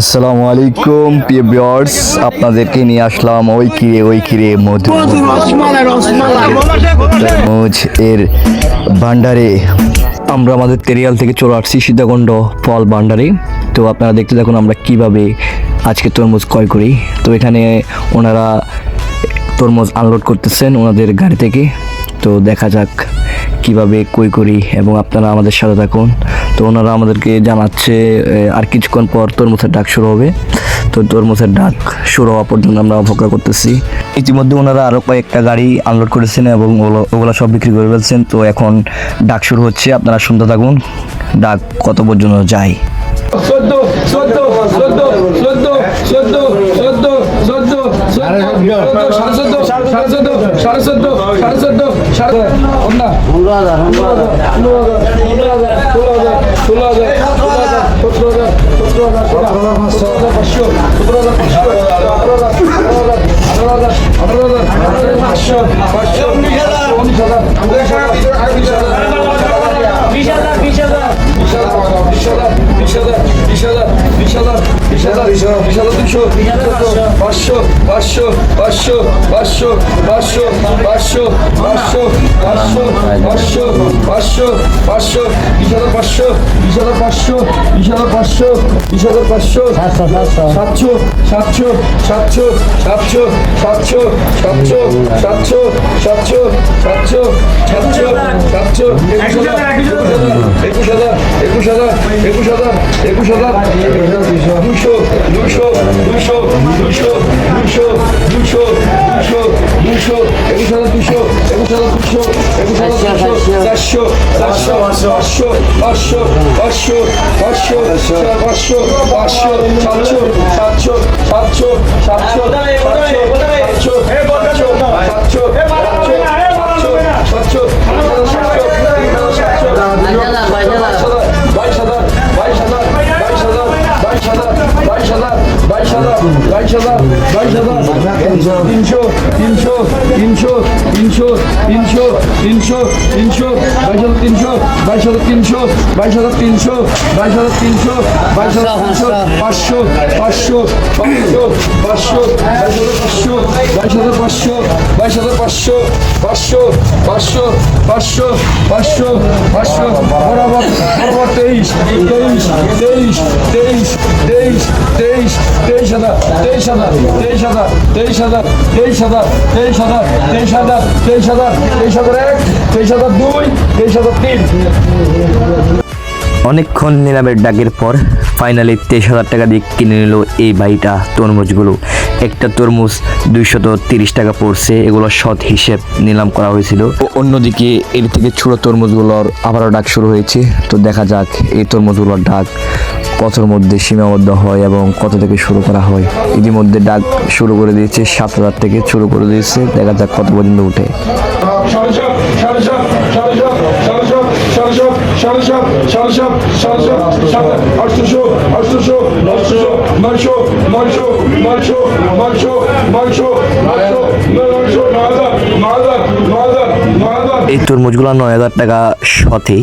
আসসালামু আলাইকুম, প্রিয় ভিউয়ার্স আপনাদেরকে নিয়ে আসলাম ওই কিরে ওই কিরে মধু। তরমুজ এর ভান্ডারে। আমরা আমাদের তেরিয়াল থেকে চলে আসছি সীতাকুণ্ড ফল ভান্ডারে। তো আপনারা দেখতে দেখুন আমরা কীভাবে আজকে তরমুজ ক্রয় করি। তো এখানে ওনারা তরমুজ আনলোড করতেছেন ওনাদের গাড়ি থেকে। তো দেখা যাক কীভাবে কই করি এবং আপনারা আমাদের সাথে থাকুন। তো ওনারা আমাদেরকে জানাচ্ছে আর কিছুক্ষণ পর তরমুজের ডাক শুরু হবে তো তরমুজের ডাক শুরু হওয়া পর্যন্ত আমরা অপেক্ষা করতেছি ইতিমধ্যে ওনারা আরও কয়েকটা গাড়ি আনলোড করেছেন এবং ওগুলো- সব বিক্রি করে ফেলছেন তো এখন ডাক শুরু হচ্ছে আপনারা শুনতে থাকুন ডাক কত পর্যন্ত যায় চোদ্দ চোদ্দ চোদ্দ চোদ্দ চোদ্দ চোদ্দ চোদ্দ সাড়ে চোদ্দ সাড়ে চোদ্দ সাড়ে চোদ্দ সাড়ে চোদ্দ সাড়ে না ষোলো হাজার ষোলো হাজার ষোলো হাজার ষোলো হাজার সতেরো হাজার সতেরো হাজার সতেরো হাজার পাঁচশো সতেরো হাজার পাঁচশো আঠারো হাজার আঠারো হাজার আঠারো হাজার আঠারো হাজার পাঁচশো পাঁচশো উনিশ হাজার উনিশ হাজার উনিশ হাজার বিশ হাজার বিশ হাজার বিশ হাজার বিশ হাজার বিশ হাজার বিশ হাজার বিশ হাজার বিশ হাজার বিশ হাজার বিশ হাজার দুশো পাঁচশো পাঁচশো পাঁচশো পাঁচশো পাঁচশো পাঁচশো পাঁচশো পাঁচশো পাঁচশো পাঁচশো পাঁচশো বিশ হাজার পাঁচশো বিশ হাজার পাঁচশো বিশ হাজার পাঁচশো বিশ পাঁচশো সাতশো সাতশো সাতশো সাতশো সাতশো সাতশো সাতশো সাতশো সাতশো সাতশো সাতশো একুশ হাজার একুশ হাজার একুশ হাজার একুশ হাজার একুশ হাজার দুশো দুশো দুশো দুশো দুশো দুশো দুশো দুশো একুশ হাজার দুশো একুশ হাজার দুশো একুশ হাজার দুশো চারশো চারশো পাঁচশো পাঁচশো পাঁচশো পাঁচশো পাঁচশো পাঁচশো সাতশো সাতশো সাতশো সাতশো সাতশো সাতশো সাতশো সাতশো vince তিনশো তিনশো তিনশো তিনশো বাইশ হাজার তিনশো বাইশ হাজার তিনশো বাইশ হাজার তিনশো বাইশ হাজার তিনশো বাইশ হাজার তিনশো পাঁচশো পাঁচশো পাঁচশো পাঁচশো বাইশ হাজার পাঁচশো বাইশ হাজার পাঁচশো পাঁচশো পাঁচশো পাঁচশো পাঁচশো পাঁচশো বরাবর বরাবর তেইশ তেইশ তেইশ তেইশ তেইশ তেইশ তেইশ হাজার তেইশ হাজার তেইশ হাজার তেইশ হাজার তেইশ হাজার তেইশ হাজার তেইশ হাজার তেইশ হাজার তেইশ হাজার এক তেইশ হাজার দুই তেইশ হাজার তিন। অনেকক্ষণ নিলামের ডাকের পর ফাইনালি তেইশ হাজার টাকা দিয়ে কিনে নিল এই বাড়িটা তরমুজগুলো। একটা তরমুজ দুইশত তিরিশ টাকা পড়ছে এগুলো সৎ হিসেব নিলাম করা হয়েছিল। ও অন্যদিকে এর থেকে ছোট তরমুজগুলোর আবারও ডাক শুরু হয়েছে তো দেখা যাক এই তরমুজগুলোর ডাক কতর মধ্যে সীমাবদ্ধ হয় এবং কত থেকে শুরু করা হয়? ইতিমধ্যে ডাক শুরু করে দিয়েছে, সাত হাজার থেকে শুরু করে দিয়েছে, দেখা যাক কত পর্যন্ত উঠে। এই তরমুজগুলো নয় হাজার টাকা সথে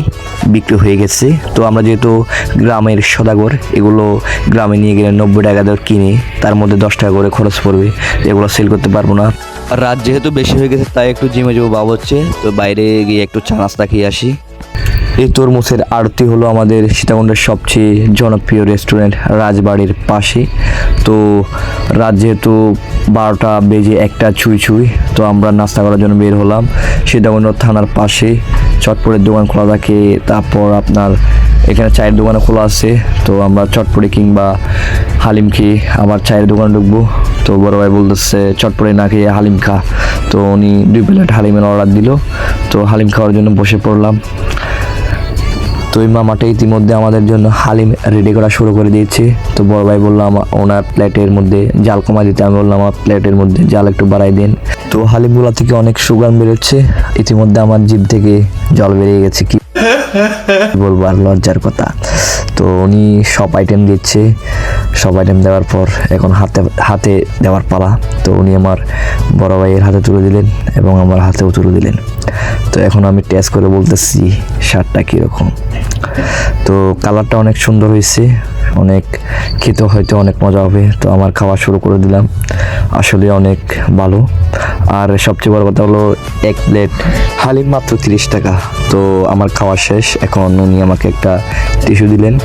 বিক্রি হয়ে গেছে। তো আমরা যেহেতু গ্রামের সদাগর, এগুলো গ্রামে নিয়ে গেলে নব্বই টাকা দর কিনে তার মধ্যে দশ টাকা করে খরচ পড়বে। এগুলো সেল করতে পারব না। আর রাত যেহেতু বেশি হয়ে গেছে, তাই একটু জিমে যাব বাবা হচ্ছে। তো বাইরে গিয়ে একটু চা নাস্তা খেয়ে আসি। এই তরমুজের আরতি হলো আমাদের সীতাকুণ্ডের সবচেয়ে জনপ্রিয় রেস্টুরেন্ট রাজবাড়ির পাশে। তো রাত যেহেতু বারোটা বেজে একটা ছুঁই ছুঁই তো আমরা নাস্তা করার জন্য বের হলাম সীতাকুণ্ড থানার পাশে। চটপটের দোকান খোলা থাকে, তারপর আপনার এখানে চায়ের দোকানও খোলা আছে। তো আমরা চটপটি কিংবা হালিম খেয়ে আবার চায়ের দোকানে ঢুকবো। তো বড় ভাই বলতেছে, চটপটি না খেয়ে হালিম খা। তো উনি দুই প্লেট হালিমের অর্ডার দিল। তো হালিম খাওয়ার জন্য বসে পড়লাম। তো এই মামাটা ইতিমধ্যে আমাদের জন্য হালিম রেডি করা শুরু করে দিয়েছে। তো বড় ভাই বললাম ওনার প্লেটের মধ্যে জাল কমা দিতে। আমি বললাম, আমার প্লেটের মধ্যে জাল একটু বাড়াই দিন। তো হালিমগুলা থেকে অনেক সুগান বেরোচ্ছে। ইতিমধ্যে আমার জিভ থেকে জল বেরিয়ে গেছে। কি কি বলব আর লজ্জার কথা। তো উনি সব আইটেম দিচ্ছে, সব আইটেম দেওয়ার পর এখন হাতে হাতে দেওয়ার পালা। তো উনি আমার বড় ভাইয়ের হাতে তুলে দিলেন এবং আমার হাতেও তুলে দিলেন। তো এখন আমি টেস্ট করে বলতেছি শার্টটা কীরকম। তো কালারটা অনেক সুন্দর হয়েছে, অনেক খেতে হয়তো অনেক মজা হবে। তো আমার খাওয়া শুরু করে দিলাম। আসলে অনেক ভালো। আর সবচেয়ে বড় কথা হলো, এক প্লেট হালিম মাত্র তিরিশ টাকা। তো আমার খাওয়া শেষ। এখন উনি আমাকে একটা টিস্যু দিলেন।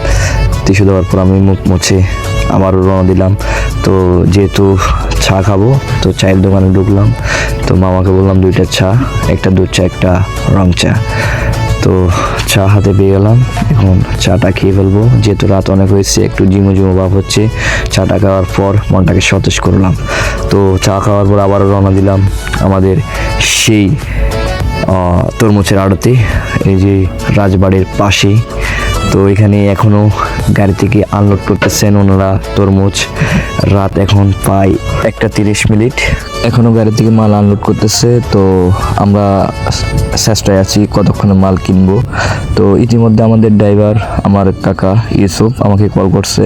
টিস্যু দেওয়ার পর আমি মুখ মুছে আবারও রওনা দিলাম। তো যেহেতু চা খাব, তো চায়ের দোকানে ঢুকলাম। তো মামাকে বললাম, দুইটা চা, একটা দুধ চা, একটা রং চা। তো চা হাতে পেয়ে গেলাম। এখন চাটা খেয়ে ফেলব। যেহেতু রাত অনেক হয়েছে, একটু জিমো জিমো ভাব হচ্ছে, চাটা খাওয়ার পর মনটাকে সতেজ করলাম। তো চা খাওয়ার পর আবারও রওনা দিলাম আমাদের সেই তরমুজের আড়তে। এই যে রাজবাড়ির পাশেই তো এখানে এখনও গাড়ি থেকে আনলোড করতেছেন ওনারা তরমুজ। রাত এখন প্রায় একটা তিরিশ মিনিট। এখনও গাড়ি থেকে মাল আনলোড করতেছে, তো আমরা চেষ্টায় আছি, কতক্ষণে মাল কিনবো। তো ইতিমধ্যে আমাদের ড্রাইভার আমার কাকা ইউসুফ আমাকে কল করছে,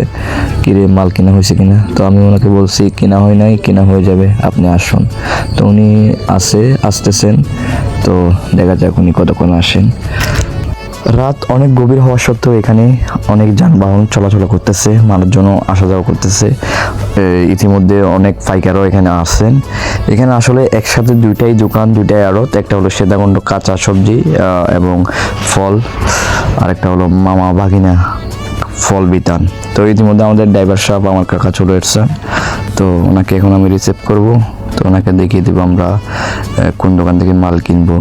কিরে, মাল কেনা হয়েছে কিনা? তো আমি ওনাকে বলছি, কেনা হয় নাই, কেনা হয়ে যাবে, আপনি আসুন। তো উনি আসে, আসতেছেন, তো দেখা যাক উনি কতক্ষণ আসেন। রাত অনেক গভীর হওয়া সত্ত্বেও এখানে অনেক যানবাহন চলাচল করতেছে মানুষজন আসা যাওয়া করতেছে। ইতিমধ্যে অনেক পাইকারও এখানে আসেন এখানে আসলে একসাথে দুইটাই দোকান, দুইটাই আড়ত। একটা হলো সেদাগণ্ড কাঁচা সবজি এবং ফল। আরেকটা হলো মামা ভাগিনা ফল বিতান। তো ইতিমধ্যে আমাদের ড্রাইভার সাহেব আমার কাকা চলে এসছেন। তো ওনাকে এখন আমি রিসিভ করব। তো ওনাকে দেখিয়ে দেবো আমরা কোন দোকান থেকে মাল কিনবো।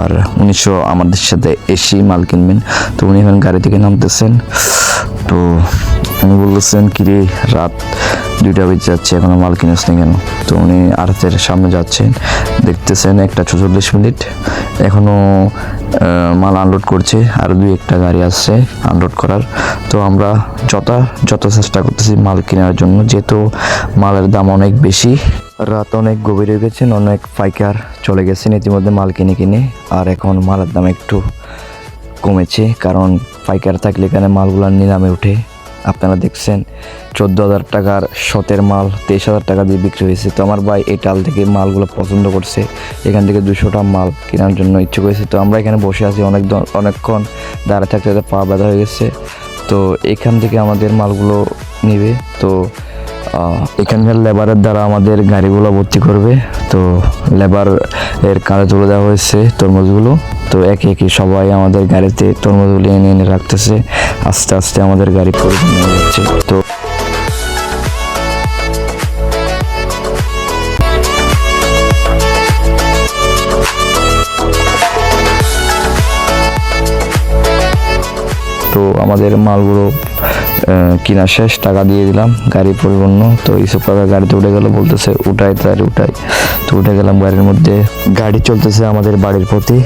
আর উনিশশো আমাদের সাথে এসি মাল কিনবেন। তো উনি এখন গাড়ি থেকে নামতেছেন। তো উনি বলতেছেন কি রে রাত দুইটা বেজে যাচ্ছে, এখনও মাল কিনিস নি কেন? তো উনি আড়তের সামনে যাচ্ছেন, দেখতেছেন একটা চৌচল্লিশ মিনিট, এখনও মাল আনলোড করছে, আর দুই একটা গাড়ি আসছে আনলোড করার। তো আমরা যত যত চেষ্টা করতেছি মাল কেনার জন্য, যেহেতু মালের দাম অনেক বেশি, রাত অনেক গভীর হয়ে গেছেন অনেক পাইকার চলে গেছেন, ইতিমধ্যে মাল কিনে কিনে, আর এখন মালের দাম একটু কমেছে, কারণ পাইকার থাকলে এখানে মালগুলো নিলামে উঠে। আপনারা দেখছেন চোদ্দ হাজার টাকার শতের মাল তেইশ হাজার টাকা দিয়ে বিক্রি হয়েছে। তো আমার ভাই এই টাল থেকে মালগুলো পছন্দ করছে। এখান থেকে দুশোটা মাল কেনার জন্য ইচ্ছুক হয়েছে। তো আমরা এখানে বসে আছি অনেক অনেকক্ষণ দাঁড়িয়ে থাকতে পা ব্যথা হয়ে গেছে। তো এখান থেকে আমাদের মালগুলো নেবে। তো এখানকার লেবারের দ্বারা আমাদের গাড়িগুলো ভর্তি করবে। তো লেবার এর কারে তুলে দেওয়া হয়েছে তরমুজগুলো। তো একে একে সবাই আমাদের গাড়িতে তরমুজগুলো এনে এনে রাখতেছে। আস্তে আস্তে আমাদের গাড়ি পরিপূর্ণ হয়ে যাচ্ছে। তো তো আমাদের মালগুলো কিনা শেষ, টাকা দিয়ে দিলাম, গাড়ি পরিপূর্ণ। তো ইসব কাকা গাড়িতে উঠে গেল, বলতেছে, উঠাই তার উঠাই। তো উঠে গেলাম গাড়ির মধ্যে। গাড়ি চলতেছে আমাদের বাড়ির প্রতি।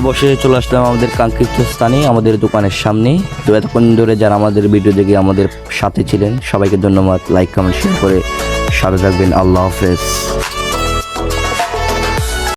অবশেষে চলে আসলাম আমাদের কাঙ্ক্ষিত স্থানে আমাদের দোকানের সামনে। তো এতক্ষণ ধরে যারা আমাদের ভিডিও দেখে আমাদের সাথে ছিলেন, সবাইকে ধন্যবাদ। লাইক কমেন্ট শেয়ার করে সাথে থাকবেন। আল্লাহ হাফেজ।